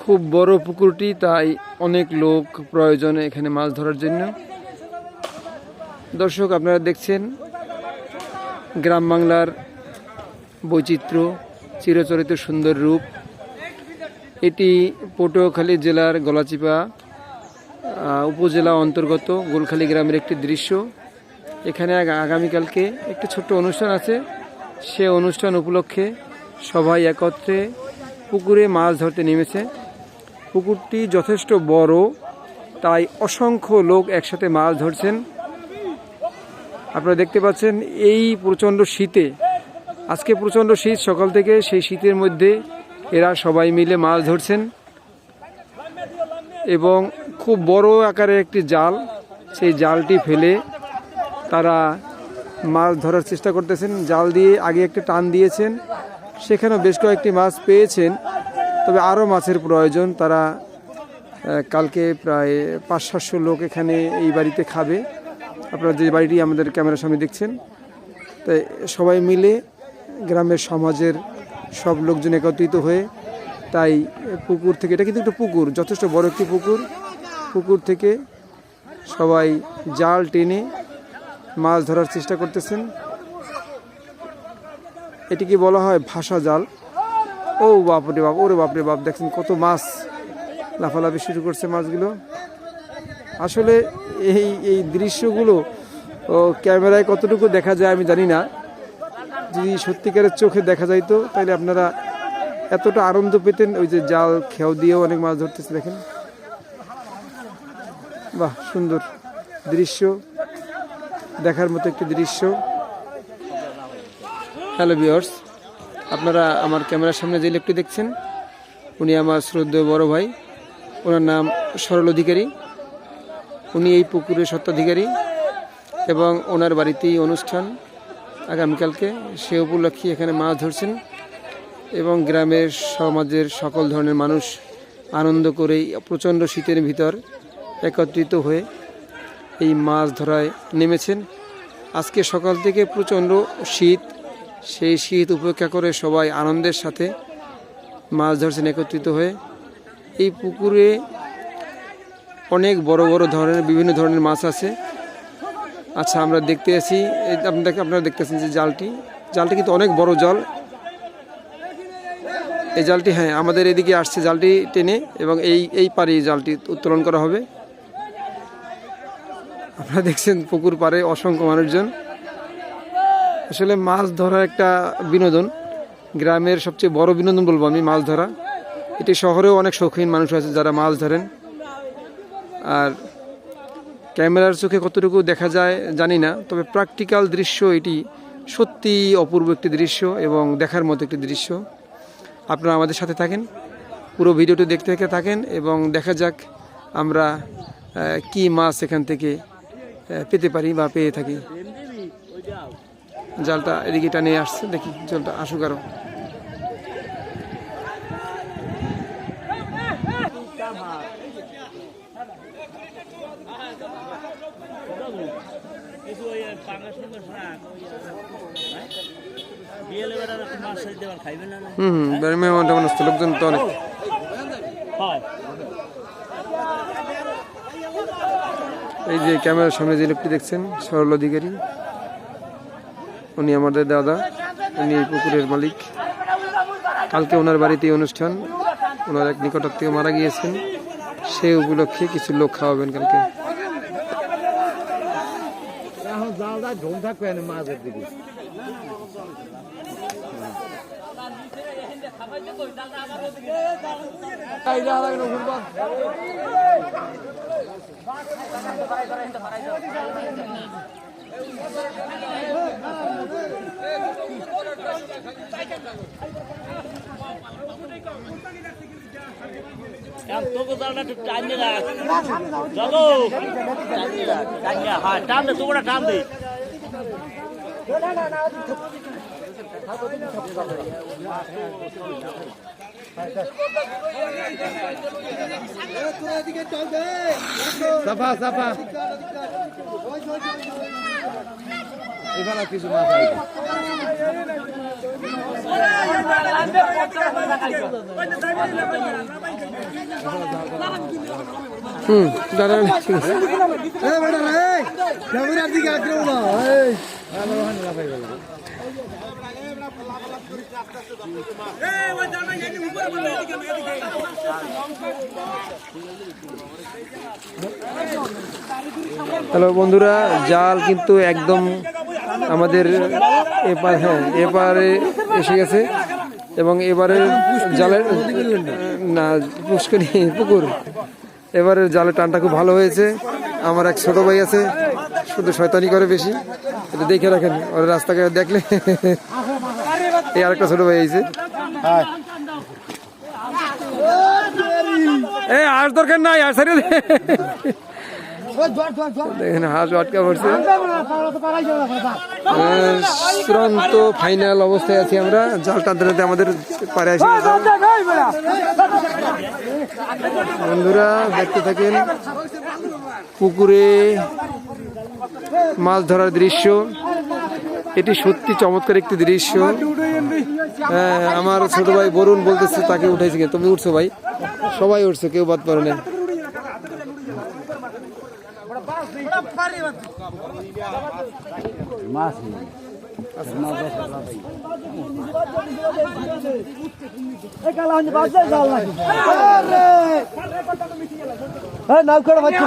খুব বড় পুকুরটি, তাই অনেক লোক প্রয়োজন এখানে মাছ ধরার জন্য। দর্শক, আপনারা দেখছেন গ্রাম বাংলার বৈচিত্র্য, চিরচরিত সুন্দর রূপ। এটি পটুয়াখালী জেলার গলাচিপা উপজেলা অন্তর্গত গোলখালি গ্রামের একটি দৃশ্য। এখানে আগ- আগামীকালকে একটি ছোট্ট অনুষ্ঠান আছে। সে অনুষ্ঠান উপলক্ষে সবাই একত্রে পুকুরে মাছ ধরতে নেমেছে। পুকুরটি যথেষ্ট বড়, তাই অসংখ্য লোক একসাথে মাছ ধরছেন। আপনারা দেখতে পাচ্ছেন এই প্রচণ্ড শীতে, আজকে প্রচণ্ড শীত, সকাল থেকে সেই শীতের মধ্যে এরা সবাই মিলে মাছ ধরছেন। এবং খুব বড় আকারের একটি জাল, সেই জালটি ফেলে তারা মাছ ধরার চেষ্টা করতেছেন। জাল দিয়ে আগে একটা টান দিয়েছেন। সেখানেও বেশ কয়েকটি মাছ পেয়েছেন, তবে আরও মাছের প্রয়োজন। তারা কালকে প্রায় পাঁচ সাতশো লোক এখানে এই বাড়িতে খাবে। আপনারা যে বাড়িটি আমাদের ক্যামেরার সামনে দেখছেন, তাই সবাই মিলে গ্রামের সমাজের সব লোকজন একত্রিত হয়ে, তাই পুকুর থেকে, এটা কিন্তু একটা পুকুর, যথেষ্ট বড় একটি পুকুর। পুকুর থেকে সবাই জাল টেনে মাছ ধরার চেষ্টা করতেছেন। এটিকে বলা হয় ভাষা জাল। ও বাপরে বাপ, ওরে বাপরে বাপ, দেখছেন কত মাছ লাফালাফি শুরু করছে মাছগুলো। আসলে এই এই দৃশ্যগুলো, ও, ক্যামেরায় কতটুকু দেখা যায় আমি জানি না। যদি সত্যিকারের চোখে দেখা যাইতো, তাহলে আপনারা এতটা আনন্দ পেতেন, ওই যে জাল খেয়াও দিয়েও অনেক মাছ ধরতেছে, দেখেন। বাহ, সুন্দর দৃশ্য। দেখার মতো একটি দৃশ্য। হ্যালো ভিওর্স আপনারা আমার ক্যামেরার সামনে যে লোকটি দেখছেন, উনি আমার শ্রদ্ধেয় বড় ভাই। ওনার নাম সরল অধিকারী। উনি এই পুকুরের সত্ত্বাধিকারী এবং ওনার বাড়িতেই অনুষ্ঠান আগামীকালকে। সে উপলক্ষে এখানে মাছ ধরছেন এবং গ্রামের সমাজের সকল ধরনের মানুষ আনন্দ করে প্রচণ্ড শীতের ভিতর একত্রিত হয়ে এই মাছ ধরায় নেমেছেন। আজকে সকাল থেকে প্রচণ্ড শীত, সেই শীত উপেক্ষা করে সবাই আনন্দের সাথে মাছ ধরছেন একত্রিত হয়ে। এই পুকুরে অনেক বড় বড় ধরনের, বিভিন্ন ধরনের মাছ আছে। আচ্ছা আমরা দেখতে আছি আপনাদের, আপনারা দেখতেছেন যে জালটি জালটি কিন্তু অনেক বড় জাল। এই জালটি হ্যাঁ আমাদের এদিকে আসছে জালটি টেনে এবং এই এই পারে জালটি উত্তোলন করা হবে। আপনারা দেখছেন পুকুর পাড়ে অসংখ্য মানুষজন। আসলে মাছ ধরা একটা বিনোদন। গ্রামের সবচেয়ে বড় বিনোদন বলব আমি, মাছ ধরা। এটি শহরেও অনেক শৌখিন মানুষ আছে যারা মাছ ধরেন। আর ক্যামেরার চোখে কতটুকু দেখা যায় জানি না, তবে প্র্যাকটিক্যাল দৃশ্য এটি সত্যি অপূর্ব একটি দৃশ্য এবং দেখার মতো একটি দৃশ্য। আপনারা আমাদের সাথে থাকেন, পুরো ভিডিওটি দেখতে দেখতে থাকেন এবং দেখা যাক আমরা কি মাছ এখান থেকে পেতে পারি বা পেয়ে থাকি। জালটা এদিকে টানে আসছে দেখি জলটা আসুক আরও। কিছু ওই পাঙ্গাস টাঙ্গাস রাখ বিয়েলে বেড়ার একটু মাছ সাইজ দেওয়ার খাইবে না না হুম লোকজন তো অনেক। হয়। এই যে ক্যামেরার সামনে যে লোকটি দেখছেন, সরল অধিকারী, উনি আমাদের দাদা, উনি এই পুকুরের মালিক। কালকে ওনার বাড়িতে অনুষ্ঠান, ওনার এক নিকটাত্মীয় মারা গিয়েছেন। সে উপলক্ষে কিছু লোক খাওয়াবেন কালকে। থাকবে মাছের দিকে। হ্যাঁ টান দে তোমরা টান দে চাপা চাপা এখানে কিছু মাছ হুম দাঁড়ান ঠিক আছে হ্যালো বন্ধুরা, জাল কিন্তু একদম আমাদের এপার হ্যাঁ এপারে এসে গেছে এবং এবারে জালের, না পুষ্করি পুকুর। এবারের জালের টানটা খুব ভালো হয়েছে। আমার এক ছোট ভাই আছে শুধু শয়তানি করে বেশি। এটা দেখে রাখেন ওর রাস্তাঘাটে দেখলে এই আরেকটা ছোট ভাই এইছে এ আর দরকার নাই আর দে। দেখেন হাঁস আটকা পড়ছে। চূড়ান্ত ফাইনাল অবস্থায় আছি আমরা। জাল টানতে আমাদের পারে আসি। বন্ধুরা দেখতে থাকেন পুকুরে মাছ ধরার দৃশ্য। এটি সত্যি চমৎকার একটি দৃশ্য। হ্যাঁ আমার ছোট ভাই বরুণ বলতেছে তাকে উঠেছে? তুমি উঠছো ভাই? সবাই উঠছে কেউ বাদ পারে না মাছ নাও করে বাচ্চা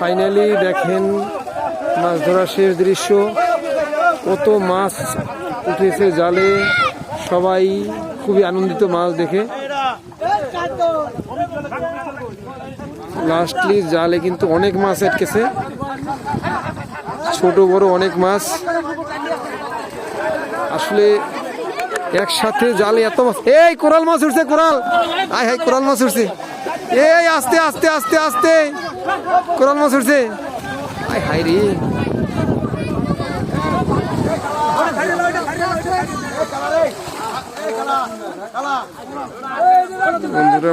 ফাইনালি দেখেন মাছ ধরার শেষ দৃশ্য। কত মাছ উঠেছে জালে। সবাই খুবই আনন্দিত মাছ দেখে। লাস্টলি জালে কিন্তু অনেক মাছ আটকেছে। ছোট, বড় অনেক মাছ। আসলে একসাথে জালে এত মাছ এই, কোরাল মাছ উঠছে, কোরাল! আয় হাই কোরাল মাছ উঠছে। এই, আস্তে আস্তে আস্তে আস্তে। কোরাল মাছ উঠছে। আয় হাই রে। বন্ধুরা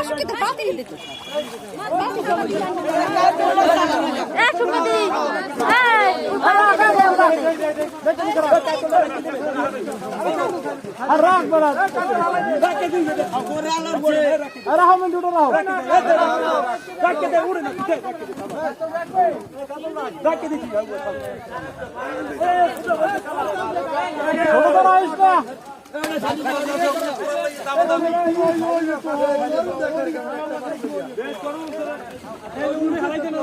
অসুবিধা আর রাখ বড়। রাখে দিই ওরে আলার বলে আর রাখ আমি দুটো রাখ রাখে দে উড়ে না রাখে দিই ছোট রাইস না। হারাইতে না।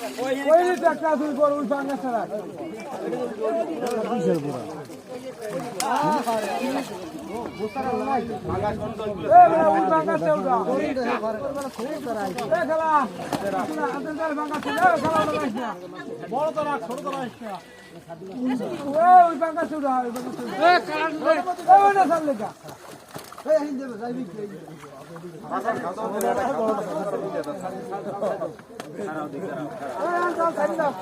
कोई टक्का सुई पर उठा ना सरा किसर বড় তো না ওই বাঙ্গা চুড়া ওই সাইড দাও